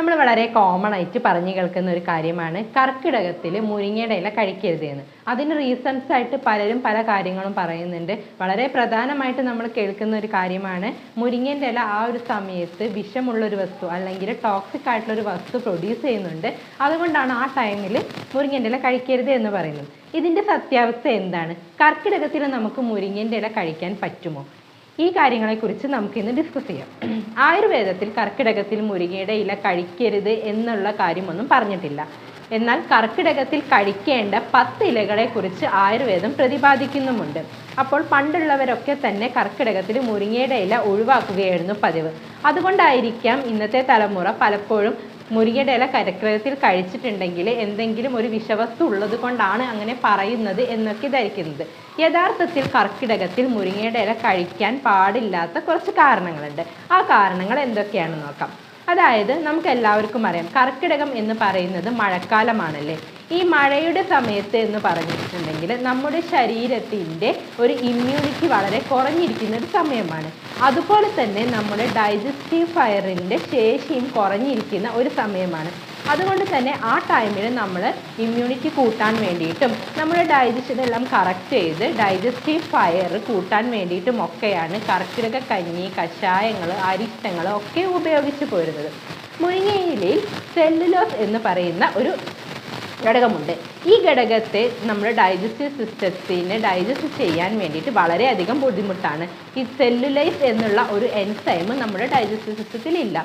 നമ്മൾ വളരെ കോമൺ ആയിട്ട് പറഞ്ഞു കേൾക്കുന്ന ഒരു കാര്യമാണ് കർക്കിടകത്തിൽ മുരിങ്ങയുടെ ഇല കഴിക്കരുത് എന്ന്. അതിന് റീസൺസ് ആയിട്ട് പലരും പല കാര്യങ്ങളും പറയുന്നുണ്ട്. വളരെ പ്രധാനമായിട്ട് നമ്മൾ കേൾക്കുന്ന ഒരു കാര്യമാണ് മുരിങ്ങേന്റെ ഇല ആ ഒരു സമയത്ത് വിഷമുള്ള ഒരു വസ്തു അല്ലെങ്കിൽ ടോക്സിക് ആയിട്ടുള്ള ഒരു വസ്തു പ്രൊഡ്യൂസ് ചെയ്യുന്നുണ്ട്. അതുകൊണ്ടാണ് ആ ടൈമിൽ മുരിങ്ങേന്റെ ഇല കഴിക്കരുത് എന്ന് പറയുന്നത്. ഇതിന്റെ സത്യാവസ്ഥ എന്താണ്? കർക്കിടകത്തിൽ നമുക്ക് മുരിങ്ങേന്റെ ഇല കഴിക്കാൻ പറ്റുമോ? ഈ കാര്യങ്ങളെക്കുറിച്ച് നമുക്ക് ഇന്ന് ഡിസ്കസ് ചെയ്യാം. ആയുർവേദത്തിൽ കർക്കിടകത്തിൽ മുരിങ്ങയുടെ ഇല കഴിക്കരുത് എന്നുള്ള കാര്യമൊന്നും പറഞ്ഞിട്ടില്ല. എന്നാൽ കർക്കിടകത്തിൽ കഴിക്കേണ്ട പത്ത് ഇലകളെ കുറിച്ച് ആയുർവേദം പ്രതിപാദിക്കുന്നുമുണ്ട്. അപ്പോൾ പണ്ടുള്ളവരൊക്കെ തന്നെ കർക്കിടകത്തിൽ മുരിങ്ങയുടെ ഇല ഒഴിവാക്കുകയായിരുന്നു പതിവ്. അതുകൊണ്ടായിരിക്കാം ഇന്നത്തെ തലമുറ പലപ്പോഴും മുരിങ്ങയുടെ ഇല കരക്രയത്തിൽ കഴിച്ചിട്ടുണ്ടെങ്കിൽ എന്തെങ്കിലും ഒരു വിഷവസ്തു ഉള്ളത് കൊണ്ടാണ് അങ്ങനെ പറയുന്നത് എന്നൊക്കെ ധരിക്കുന്നത്. യഥാർത്ഥത്തിൽ കർക്കിടകത്തിൽ മുരിങ്ങയുടെ ഇല കഴിക്കാൻ പാടില്ലാത്ത കുറച്ച് കാരണങ്ങളുണ്ട്. ആ കാരണങ്ങൾ എന്തൊക്കെയാണെന്ന് നോക്കാം. അതായത് നമുക്ക് എല്ലാവർക്കും അറിയാം. കർക്കിടകം എന്ന് പറയുന്നത് മഴക്കാലമാണല്ലേ? ഈ മഴയുടെ സമയത്ത് എന്ന് പറഞ്ഞിട്ടുണ്ടെങ്കിൽ നമ്മുടെ ശരീരത്തിന്റെ ഒരു ഇമ്മ്യൂണിറ്റി വളരെ കുറഞ്ഞിരിക്കുന്ന ഒരു സമയമാണ്. അതുപോലെ തന്നെ നമ്മുടെ ഡൈജസ്റ്റീവ് ഫയറിന്റെ ശേഷിയും കുറഞ്ഞിരിക്കുന്ന ഒരു സമയമാണ്. അതുകൊണ്ട് തന്നെ ആ ടൈമിൽ നമ്മൾ ഇമ്മ്യൂണിറ്റി കൂട്ടാൻ വേണ്ടിയിട്ടും നമ്മുടെ ഡൈജഷൻ എല്ലാം കറക്റ്റ് ചെയ്ത് ഡൈജസ്റ്റീവ് ഫയർ കൂട്ടാൻ വേണ്ടിയിട്ടും ഒക്കെയാണ് കർക്കിടക കഞ്ഞി കഷായങ്ങൾ അരിഷ്ടങ്ങൾ ഒക്കെ ഉപയോഗിച്ച് പോരുന്നത്. മുരിങ്ങയിലയിൽ സെല്ലുലോസ് എന്ന് പറയുന്ന ഒരു ഘടകമുണ്ട്. ഈ ഘടകത്തെ നമ്മുടെ ഡൈജസ്റ്റീവ് സിസ്റ്റത്തിന് ഡൈജസ്റ്റ് ചെയ്യാൻ വേണ്ടിയിട്ട് വളരെയധികം ബുദ്ധിമുട്ടാണ്. ഈ സെല്ലുലൈസ് എന്നുള്ള ഒരു എൻസൈം നമ്മുടെ ഡൈജസ്റ്റീവ് സിസ്റ്റത്തിൽ ഇല്ല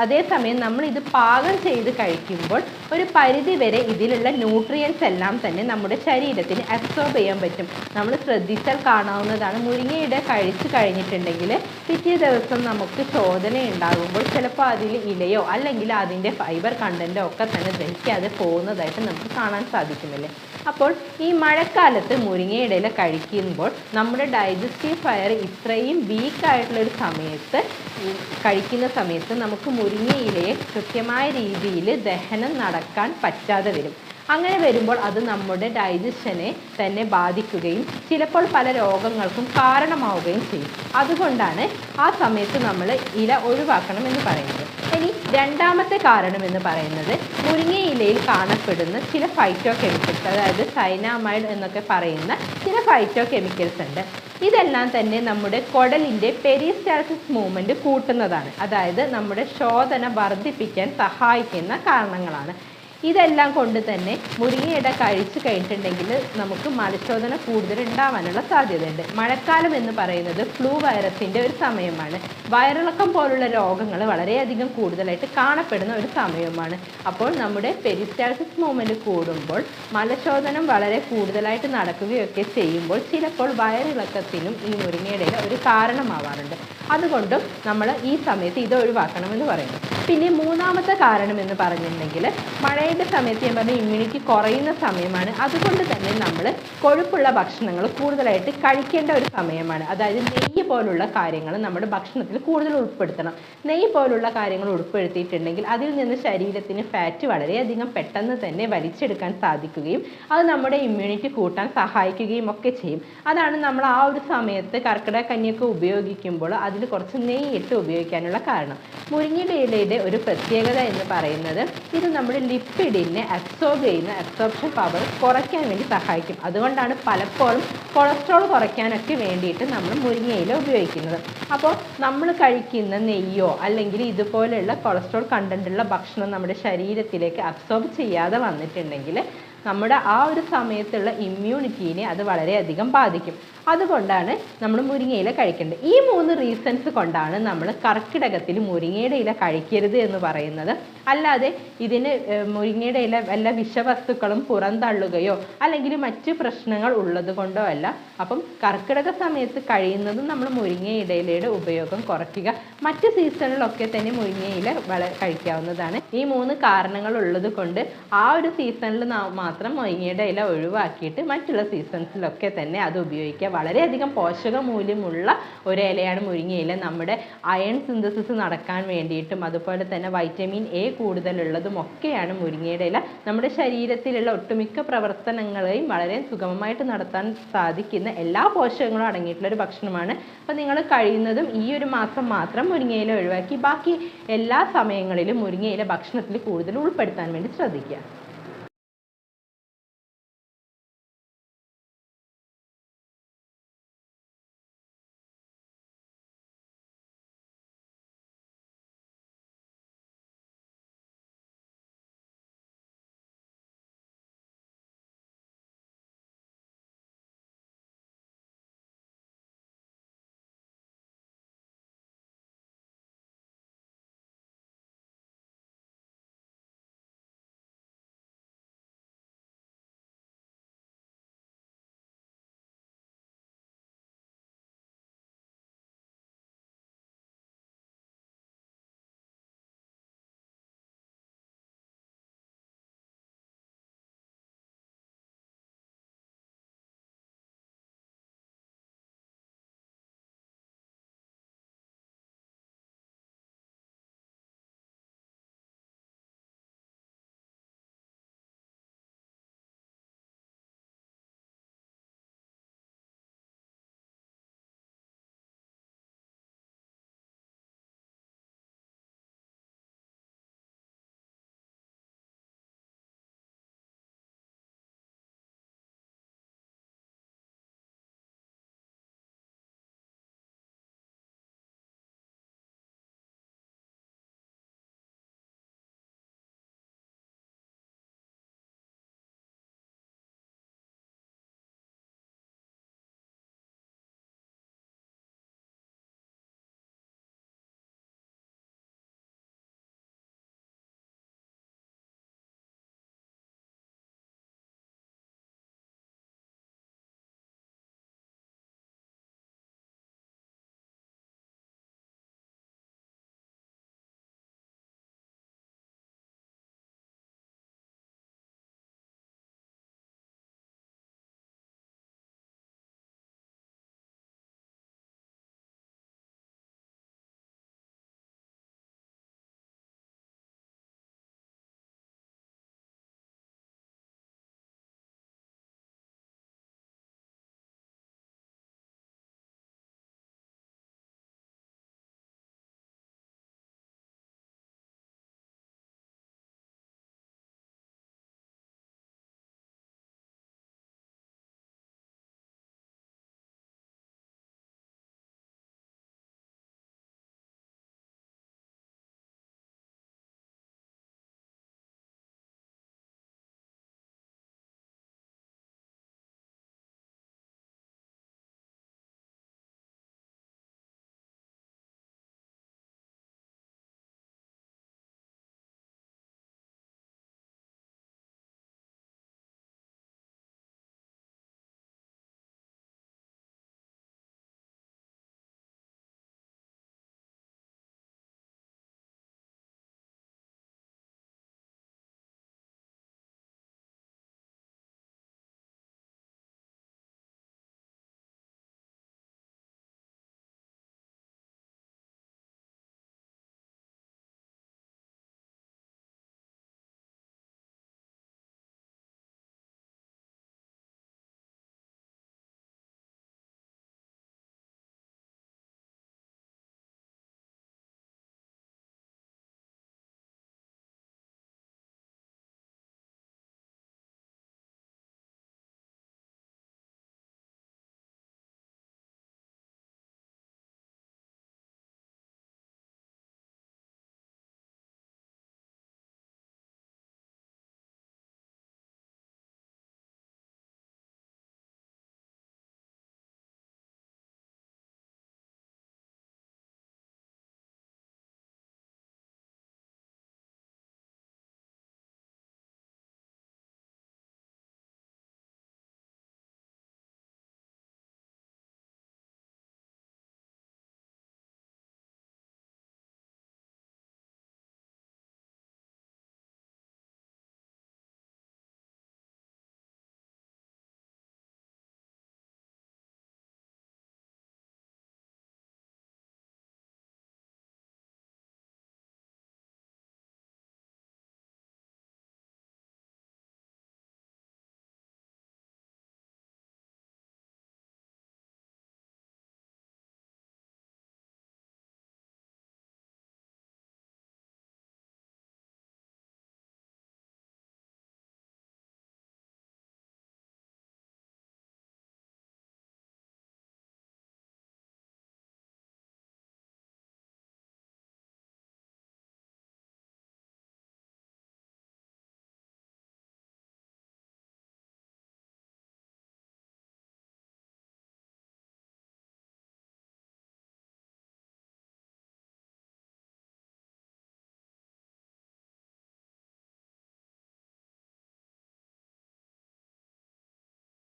അതേസമയം നമ്മൾ ഇത് പാകം ചെയ്ത് കഴിക്കുമ്പോൾ ഒരു പരിധി വരെ ഇതിലുള്ള ന്യൂട്രിയൻസ് എല്ലാം തന്നെ നമ്മുടെ ശരീരത്തിന് അബ്സോർബ് ചെയ്യാൻ പറ്റും. നമ്മൾ ശ്രദ്ധിച്ചാൽ കാണാവുന്നതാണ്. മുരിങ്ങയുടെ കഴിച്ചു കഴിഞ്ഞിട്ടുണ്ടെങ്കിൽ പിറ്റേ ദിവസം നമുക്ക് ശോധന ഉണ്ടാകുമ്പോൾ ചിലപ്പോൾ അതിൽ ഇലയോ അല്ലെങ്കിൽ അതിന്റെ ഫൈബർ കണ്ടന്റോ ഒക്കെ തന്നെ ദഹിക്കാതെ പോകുന്നതായിട്ട് നമുക്ക് കാണാൻ സാധിക്കുമല്ലേ അപ്പോൾ ഈ മഴക്കാലത്ത് ഇല കഴിക്കുമ്പോൾ നമ്മുടെ ഡൈജസ്റ്റീവ് ഫയർ ഇത്രയും വീക്കായിട്ടുള്ള ഒരു സമയത്ത് കഴിക്കുന്ന സമയത്ത് നമുക്ക് മുരിങ്ങയിലയെ കൃത്യമായ രീതിയിൽ ദഹനം നടക്കാൻ പറ്റാതെ വരും. അങ്ങനെ വരുമ്പോൾ അത് നമ്മുടെ ഡൈജഷനെ തന്നെ ബാധിക്കുകയും ചിലപ്പോൾ പല രോഗങ്ങൾക്കും കാരണമാവുകയും ചെയ്യും. അതുകൊണ്ടാണ് ആ സമയത്ത് നമ്മൾ ഇല ഒഴിവാക്കണം എന്ന് പറയുന്നത്. ഇനി രണ്ടാമത്തെ കാരണം എന്ന് പറയുന്നത് മുരിങ്ങയിലയിൽ കാണപ്പെടുന്ന ചില ഫൈറ്റോ കെമിക്കൽസ് അതായത് സൈനാമൈഡ് എന്നൊക്കെ പറയുന്ന ചില ഫൈറ്റോ കെമിക്കൽസ് ഉണ്ട്. ഇതെല്ലാം തന്നെ നമ്മുടെ കുടലിന്റെ പെരിസ്റ്റാൾസിസ് മൂവ്മെന്റ് കൂട്ടുന്നതാണ്. അതായത് നമ്മുടെ ശോധന വർദ്ധിപ്പിക്കാൻ സഹായിക്കുന്ന കാരണങ്ങളാണ്. ഇതെല്ലാം കൊണ്ട് തന്നെ മുരിങ്ങയിട കഴിച്ചു കഴിഞ്ഞിട്ടുണ്ടെങ്കിൽ നമുക്ക് മലശോധന കൂടുതൽ ഉണ്ടാവാനുള്ള സാധ്യതയുണ്ട്. മഴക്കാലം എന്ന് പറയുന്നത് ഫ്ലൂ വൈറസിന്റെ ഒരു സമയമാണ്. വയറിളക്കം പോലുള്ള രോഗങ്ങൾ വളരെയധികം കൂടുതലായിട്ട് കാണപ്പെടുന്ന ഒരു സമയമാണ്. അപ്പോൾ നമ്മുടെ പെരിസ്റ്റാൾസിസ് മൂവ്മെന്റ് കൂടുമ്പോൾ മലശോധനം വളരെ കൂടുതലായിട്ട് നടക്കുകയൊക്കെ ചെയ്യുമ്പോൾ ചിലപ്പോൾ വയറിളക്കത്തിനും ഈ മുരിങ്ങയുടെ ഒരു കാരണമാവാറുണ്ട്. അതുകൊണ്ടും നമ്മൾ ഈ സമയത്ത് ഇത് ഒഴിവാക്കണമെന്ന് പറയുന്നു. പിന്നെ മൂന്നാമത്തെ കാരണം എന്ന് പറഞ്ഞിട്ടുണ്ടെങ്കിൽ മഴയുടെ സമയത്ത് ഞാൻ പറഞ്ഞ ഇമ്മ്യൂണിറ്റി കുറയുന്ന സമയമാണ്. അതുകൊണ്ട് തന്നെ നമ്മൾ കൊഴുപ്പുള്ള ഭക്ഷണങ്ങൾ കൂടുതലായിട്ട് കഴിക്കേണ്ട ഒരു സമയമാണ്. അതായത് നെയ്യ് പോലുള്ള കാര്യങ്ങൾ നമ്മുടെ ഭക്ഷണത്തിൽ കൂടുതൽ ഉൾപ്പെടുത്തണം. നെയ്യ് പോലുള്ള കാര്യങ്ങൾ ഉൾപ്പെടുത്തിയിട്ടുണ്ടെങ്കിൽ അതിൽ നിന്ന് ശരീരത്തിന് ഫാറ്റ് വളരെയധികം പെട്ടെന്ന് തന്നെ വലിച്ചെടുക്കാൻ സാധിക്കുകയും അത് നമ്മുടെ ഇമ്മ്യൂണിറ്റി കൂട്ടാൻ സഹായിക്കുകയും ഒക്കെ ചെയ്യും. അതാണ് നമ്മൾ ആ ഒരു സമയത്ത് കർക്കിടക കഞ്ഞിയൊക്കെ ഉപയോഗിക്കുമ്പോൾ അതിൽ കുറച്ച് നെയ്യ് ഇട്ട് ഉപയോഗിക്കാനുള്ള കാരണം. മുരിങ്ങയുടെ ഇലയുടെ ഒരു പ്രത്യേകത എന്ന് പറയുന്നത് ഇത് നമ്മുടെ ലിപ്പിഡിനെ അബ്സോർബ് ചെയ്യുന്ന അബ്സോർപ്ഷൻ പവർ കുറയ്ക്കാൻ വേണ്ടി സഹായിക്കും. അതുകൊണ്ടാണ് പലപ്പോഴും കൊളസ്ട്രോൾ കുറയ്ക്കാനൊക്കെ വേണ്ടിയിട്ട് നമ്മൾ മുരിങ്ങയില ഉപയോഗിക്കുന്നത്. അപ്പോൾ നമ്മൾ കഴിക്കുന്ന നെയ്യോ അല്ലെങ്കിൽ ഇതുപോലെയുള്ള കൊളസ്ട്രോൾ കണ്ടന്റുള്ള ഭക്ഷണം നമ്മുടെ ശരീരത്തിലേക്ക് അബ്സോർബ് ചെയ്യാതെ വന്നിട്ടുണ്ടെങ്കിൽ നമ്മുടെ ആ ഒരു സമയത്തുള്ള ഇമ്മ്യൂണിറ്റീനെ അത് വളരെയധികം ബാധിക്കും. അതുകൊണ്ടാണ് നമ്മൾ മുരിങ്ങയില കഴിക്കേണ്ടത്. ഈ മൂന്ന് റീസൺസ് കൊണ്ടാണ് നമ്മൾ കർക്കിടകത്തിൽ മുരിങ്ങയുടെ ഇല കഴിക്കരുത് എന്ന് പറയുന്നത്. അല്ലാതെ ഇതിന് മുരിങ്ങയുടെ ഇല വല്ല വിഷവസ്തുക്കളും പുറന്തള്ളുകയോ അല്ലെങ്കിൽ മറ്റ് പ്രശ്നങ്ങൾ ഉള്ളത് കൊണ്ടോ അല്ല. അപ്പം കർക്കിടക സമയത്ത് കഴിയുന്നതും നമ്മൾ മുരിങ്ങയിലയുടെ ഉപയോഗം കുറയ്ക്കുക. മറ്റ് സീസണിലൊക്കെ തന്നെ മുരിങ്ങയില വള കഴിക്കാവുന്നതാണ്. ഈ മൂന്ന് കാരണങ്ങൾ ഉള്ളത് കൊണ്ട് ആ ഒരു സീസണിൽ മാത്രം മാത്രം മുരിങ്ങയുടെ ഇല ഒഴിവാക്കിയിട്ട് മറ്റുള്ള സീസൺസിലൊക്കെ തന്നെ അത് ഉപയോഗിക്കുക. വളരെയധികം പോഷക മൂല്യമുള്ള ഒരു ഇലയാണ് മുരിങ്ങയില നമ്മുടെ അയൺ സിന്തസിസ് നടക്കാൻ വേണ്ടിയിട്ടും അതുപോലെ തന്നെ വൈറ്റമിൻ എ കൂടുതലുള്ളതും ഒക്കെയാണ് മുരിങ്ങയുടെ ഇല. നമ്മുടെ ശരീരത്തിലുള്ള ഒട്ടുമിക്ക പ്രവർത്തനങ്ങളെയും വളരെ സുഗമമായിട്ട് നടത്താൻ സാധിക്കുന്ന എല്ലാ പോഷകങ്ങളും അടങ്ങിയിട്ടുള്ള ഒരു ഭക്ഷണമാണ്. അപ്പോൾ നിങ്ങൾ കഴിയുന്നതും ഈ ഒരു മാസം മാത്രം മുരിങ്ങയില ഒഴിവാക്കി. ബാക്കി എല്ലാ സമയങ്ങളിലും മുരിങ്ങയില ഭക്ഷണത്തിൽ കൂടുതൽ ഉൾപ്പെടുത്താൻ വേണ്ടി ശ്രദ്ധിക്കുക.